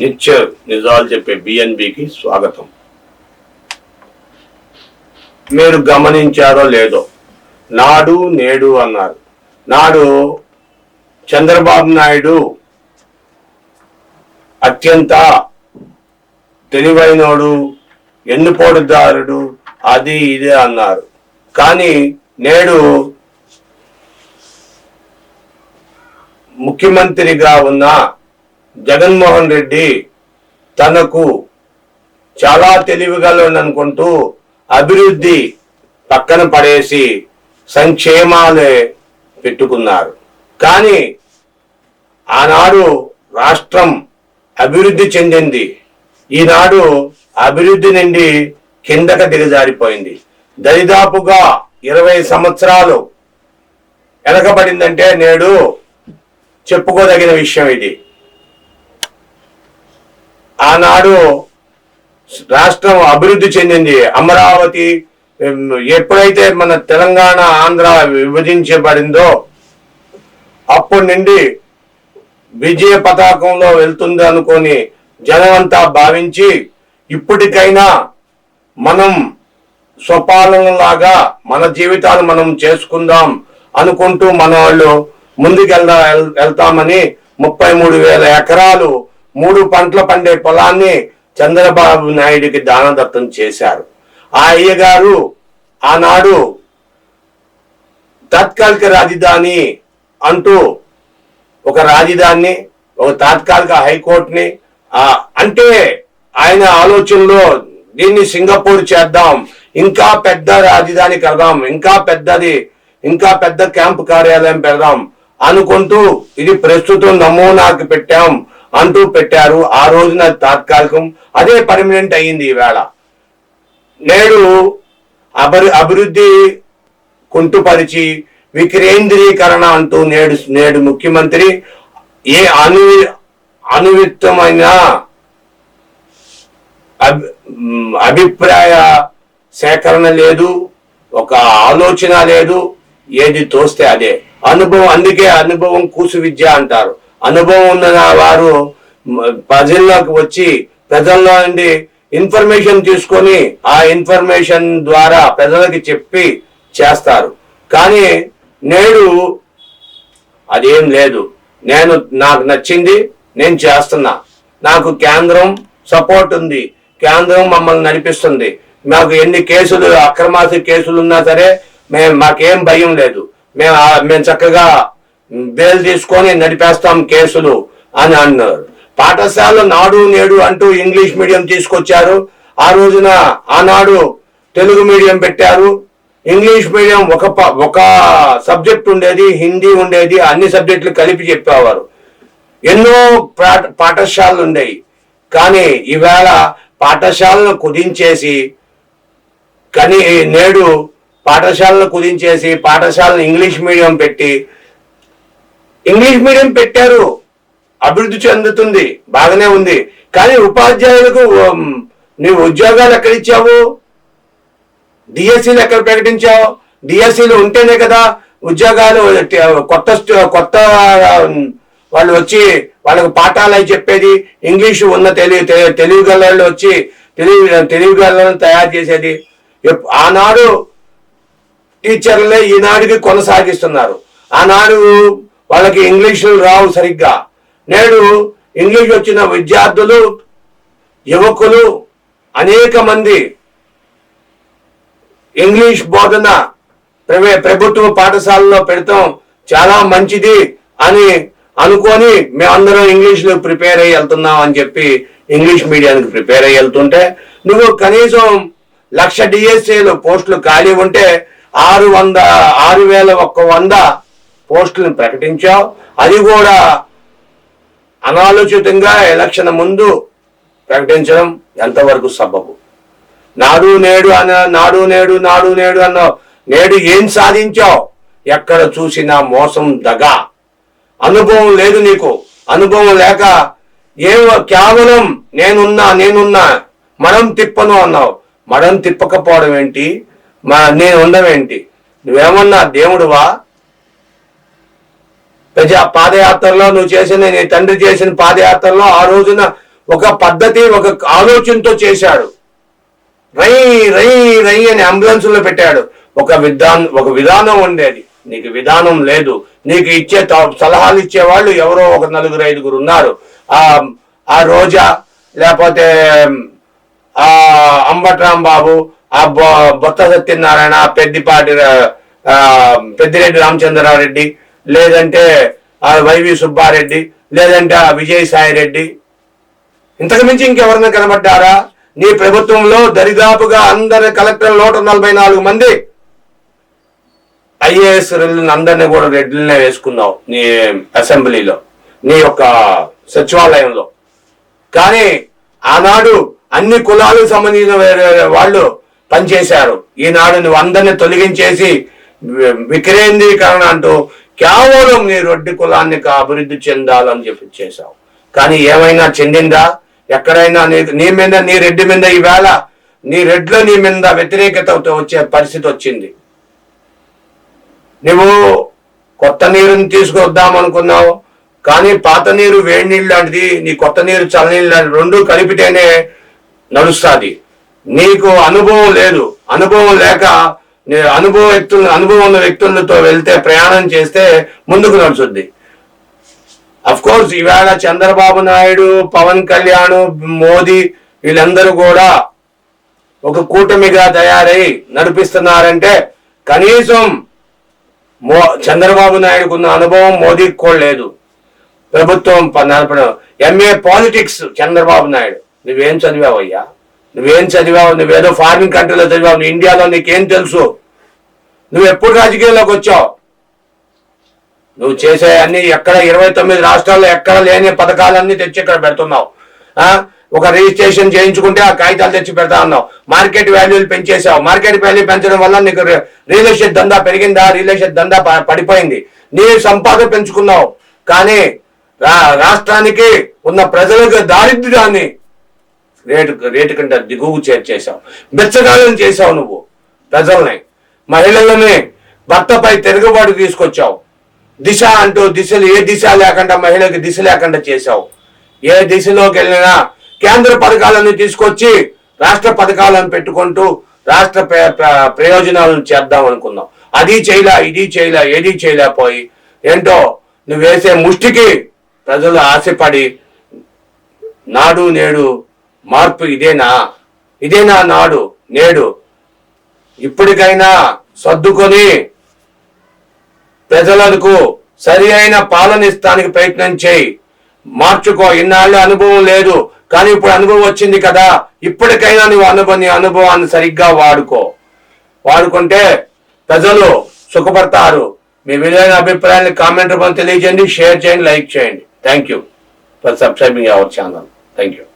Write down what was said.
నిత్య నిజాలు చెప్పే బిఎన్బికి స్వాగతం. మీరు గమనించారో లేదో. నాడు నేడు అన్నారు. నాడు చంద్రబాబు నాయుడు అత్యంత తెలివైనోడు ఎన్నుపోటుదారుడు అది ఇదే అన్నారు. కానీ నేడు ముఖ్యమంత్రిగా ఉన్న జగన్మోహన్ రెడ్డి తనకు చాలా తెలివిగలనుకుంటూ అభివృద్ధి పక్కన పడేసి సంక్షేమాలే పెట్టుకున్నారు. కానీ ఆనాడు రాష్ట్రం అభివృద్ధి చెందింది. ఈనాడు అభివృద్ధి నుండి కిందక దిగజారిపోయింది. దరిదాపుగా ఇరవై సంవత్సరాలు వెనకబడిందంటే నేడు చెప్పుకోదగిన విషయం ఇది. ఆనాడు రాష్ట్రం అభివృద్ధి చెందింది. అమరావతి ఎప్పుడైతే మన తెలంగాణ ఆంధ్ర విభజించబడిందో అప్పటి నుండి విజయ పతాకంలో వెళ్తుంది అనుకొని జనమంతా భావించి ఇప్పటికైనా మనం స్వపాలనలాగా మన జీవితాలు మనం చేసుకుందాం అనుకుంటూ మన వాళ్ళు ముందుకెళ్దా వెళ్తామని ముప్పై మూడు వేల ఎకరాలు మూడు పంటలు పండే పొలాన్ని చంద్రబాబు నాయుడికి దానదత్తం చేశారు. ఆ అయ్యగారు ఆనాడు తాత్కాలిక రాజధాని అంటూ ఒక రాజధానిని ఒక తాత్కాలిక హైకోర్టుని అంటే ఆయన ఆలోచనలో దీన్ని సింగపూర్ చేద్దాం ఇంకా పెద్ద రాజధాని కలదాం ఇంకా పెద్దది ఇంకా పెద్ద క్యాంప్ కార్యాలయం పెడదాం అనుకుంటూ ఇది ప్రస్తుతం నమూనాకి పెట్టాం. అంటూ పెట్టారు. ఆ రోజున తాత్కాలికం అదే పర్మనెంట్ అయ్యింది ఈవేళ నేడు అభి అభివృద్ధి కుంటుపరిచి వికేంద్రీకరణ అంటూ నేడు నేడు ముఖ్యమంత్రి ఏ అను అనువిత్తమైన అభి- అభిప్రాయ సేకరణ లేదు ఒక ఆలోచన లేదు ఏది తోస్తే అదే. అనుభవం అందుకే అనుభవం కూసు విద్య అంటారు. అనుభవం ఉన్న వారు ప్రజల్లోకి వచ్చి ప్రజల్లో నుండి ఇన్ఫర్మేషన్ తీసుకొని ఆ ఇన్ఫర్మేషన్ ద్వారా ప్రజలకి చెప్పి చేస్తారు. కానీ నేడు అదేం లేదు. నేను నాకు నచ్చింది నేను చేస్తున్నా. నాకు కేంద్రం సపోర్ట్ ఉంది. కేంద్రం మమ్మల్ని నడిపిస్తుంది. మాకు ఎన్ని కేసులు అక్రమాసి కేసులు ఉన్నా సరే మేము మాకేం భయం లేదు. మేము మేము చక్కగా బెయిల్ తీసుకొని నడిపేస్తాం కేసులు అని అన్నారు. పాఠశాల నాడు నేడు అంటూ ఇంగ్లీష్ మీడియం తీసుకొచ్చారు. ఆ రోజున ఆనాడు తెలుగు మీడియం పెట్టారు. ఇంగ్లీష్ మీడియం ఒక ప- ఒక సబ్జెక్ట్ ఉండేది హిందీ ఉండేది అన్ని సబ్జెక్టులు కలిపి చెప్పేవారు. ఎన్నో పాఠ- పాఠశాలలు ఉండేవి కానీ ఈవేళ పాఠశాలను కుదించేసి కానీ నేడు పాఠశాలను కుదించేసి పాఠశాలను ఇంగ్లీష్ మీడియం పెట్టి ఇంగ్లీష్ మీడియం పెట్టారు. అభివృద్ధి చెందుతుంది. బాగానే ఉంది. కానీ ఉపాధ్యాయులకు నువ్వు ఉద్యోగాలు ఎక్కడ ఇచ్చావు? డిఎస్సీలు ఎక్కడ ప్రకటించావు? డిఎస్సీలు ఉంటేనే కదా ఉద్యోగాలు కొత్త స్ట- కొత్త వాళ్ళు వచ్చి వాళ్ళకు పాఠాలు అయి చెప్పేది ఇంగ్లీషు ఉన్న తెలివి తెలుగు గల్లలు వచ్చి తెలుగు తెలుగు గల్లను తయారు చేసేది. ఎప్- ఆనాడు టీచర్లే ఈనాడుకి కొనసాగిస్తున్నారు. ఆనాడు వాళ్ళకి ఇంగ్లీషులు రావు సరిగ్గా. నేడు ఇంగ్లీష్ వచ్చిన విద్యార్థులు యువకులు అనేక మంది ఇంగ్లీష్ బోధన ప్రైవే ప్రభుత్వ పాఠశాలలో పెడతాం చాలా మంచిది అని అనుకొని మేమందరం ఇంగ్లీష్లో ప్రిపేర్ అయ్యి వెళ్తున్నాం అని చెప్పి ఇంగ్లీష్ మీడియానికి ప్రిపేర్ అయ్యి వెళ్తుంటే నువ్వు కనీసం లక్ష డిఎస్ఏలు పోస్టులు ఖాళీ ఉంటే ఆరు వంద ఆరు వేల ఒక్క వంద పోస్టులను ప్రకటించావు. అది కూడా అనాలోచితంగా ఎలక్షన్ ముందు ప్రకటించడం ఎంతవరకు సబబు? నాడు నేడు అన్న నాడు నేడు నాడు నేడు అన్నావు నేడు ఏం సాధించావు? ఎక్కడ చూసినా మోసం దగ. అనుభవం లేదు నీకు. అనుభవం లేక ఏవో కేవలం నేనున్నా నేనున్నా మడం తిప్పను అన్నావు. మడం తిప్పకపోవడం ఏంటి? మా నేను ఉండవేంటి నువ్వేమన్నా దేవుడువా? ప్రజా పాదయాత్రలో నువ్వు చేసిన నీ తండ్రి చేసిన పాదయాత్రలో ఆ రోజున ఒక పద్ధతి ఒక ఆలోచనతో చేశాడు. రై రై రై అని అంబులెన్స్లో పెట్టాడు. ఒక విధానం ఒక విధానం ఉండేది. నీకు విధానం లేదు. నీకు ఇచ్చే సలహాలు ఇచ్చే వాళ్ళు ఎవరో ఒక నలుగురు ఐదుగురు ఉన్నారు. ఆ ఆ రోజా లేకపోతే ఆ అంబట్రాం బాబు ఆ బొ- బొత్త సత్యనారాయణ పెద్దిపాటి ఆ, పెద్దిరెడ్డి రామచంద్రారెడ్డి లేదంటే వైవి సుబ్బారెడ్డి లేదంటే విజయసాయి రెడ్డి. ఇంతకు మించి ఇంకెవరైనా కనబడ్డారా? నీ ప్రభుత్వంలో దరిదాపుగా అందరి కలెక్టర్ నూట నలభై నాలుగు మంది. ఐఏఎస్ అందరినీ కూడా రెడ్లనే వేసుకున్నావు నీ అసెంబ్లీలో నీ యొక్క సచివాలయంలో. కానీ ఆనాడు అన్ని కులాలకు సంబంధించిన వేరే వాళ్ళు పనిచేశారు. ఈనాడు నువ్వు అందరిని తొలగించేసి వి- వికేంద్రీకరణ అంటూ కేవలం నీ రొడ్డి కులాన్ని అభివృద్ధి చెందాలని చెప్పి చేశావు. కానీ ఏమైనా చెందిందా? ఎక్కడైనా నీ నీ మీద నీ రెడ్డి మీద ఈవేళ నీ రెడ్లో నీ మీద వ్యతిరేకతతో వచ్చే పరిస్థితి వచ్చింది. నువ్వు కొత్త నీరుని తీసుకొద్దాం అనుకున్నావు. కానీ పాత నీరు వేడి నీళ్ళు లాంటిది నీ కొత్త నీరు చల్లనీళ్ళు లాంటిది రెండు కలిపితేనే నడుస్తుంది. నీకు అనుభవం లేదు. అనుభవం లేక అనుభవ వ్యక్తులు అనుభవం ఉన్న వ్యక్తులతో వెళ్తే ప్రయాణం చేస్తే ముందుకు నడుచుద్ది. అఫ్ కోర్స్ ఈవేళ చంద్రబాబు నాయుడు పవన్ కళ్యాణ్ మోదీ వీళ్ళందరూ కూడా ఒక కూటమిగా తయారై నడిపిస్తున్నారంటే కనీసం మో చంద్రబాబు నాయుడుకు ఉన్న అనుభవం మోదీకి కూడా లేదు. ప్రభుత్వం ప- నడపడం. MA politics Chandrababu Naidu. నువ్వేం చదివావయ్యా? నువ్వేం చదివావు? నువ్వేదో ఫారిన్ కంట్రీలో చదివావు. నువ్వు ఇండియాలో నీకేం తెలుసు? నువ్వు ఎప్పుడు రాజకీయాల్లోకి వచ్చావు? నువ్వు చేసే అన్ని ఎక్కడ ఇరవై తొమ్మిది రాష్ట్రాల్లో ఎక్కడ లేని పథకాలన్నీ తెచ్చి ఇక్కడ పెడుతున్నావు. ఒక రిజిస్ట్రేషన్ చేయించుకుంటే ఆ కాగితాలు తెచ్చి పెడతా ఉన్నావు. మార్కెట్ వాల్యూలు పెంచేసావు మార్కెట్ వాల్యూ పెంచడం వల్ల నీకు రియల్ ఎస్టేట్ దందా పెరిగిందా? రియల్ ఎస్టేట్ దందా పడిపోయింది. నీ సంపాదన పెంచుకున్నావు. కానీ రా- రాష్ట్రానికి ఉన్న ప్రజలకు దారిద్ర్యాన్ని రేటు రేటు కంటే దిగువ చేర్చేసావు బెచ్చగాలను చేసావు నువ్వు. ప్రజల్ని. మహిళలని భర్తపై తిరుగుబాటు తీసుకొచ్చావు. దిశ అంటూ దిశలు ఏ దిశ లేకుండా మహిళకి దిశ లేకుండా చేశావు. ఏ దిశలోకి వెళ్ళినా కేంద్ర పథకాలను తీసుకొచ్చి రాష్ట్ర పథకాలను పెట్టుకుంటూ రాష్ట్ర ప్ర- ప్రయోజనాలను చేద్దాం అనుకున్నాం. అది చేయలే ఇది చేయలే ఏది చేయలేకపోయి ఏంటో నువ్వు వేసే ముష్టికి ప్రజలు ఆశపడి నాడు నేడు మార్పు ఇదేనా? ఇదేనా నాడు నేడు? ఇప్పటికైనా సర్దుకొని ప్రజలకు సరి అయిన పాలన ఇస్తానికి ప్రయత్నం చేయి. మార్చుకో. ఇన్నాళ్ళు అనుభవం లేదు. కానీ ఇప్పుడు అనుభవం వచ్చింది కదా. ఇప్పటికైనా నువ్వు అనుభవం నీ అనుభవాన్ని సరిగ్గా వాడుకో. వాడుకుంటే ప్రజలు సుఖపడతారు. మీ విలువైన అభిప్రాయాన్ని కామెంట్ రూపంలో తెలియజేయండి షేర్ చేయండి లైక్ చేయండి. Thank you for subscribing our channel. Thank you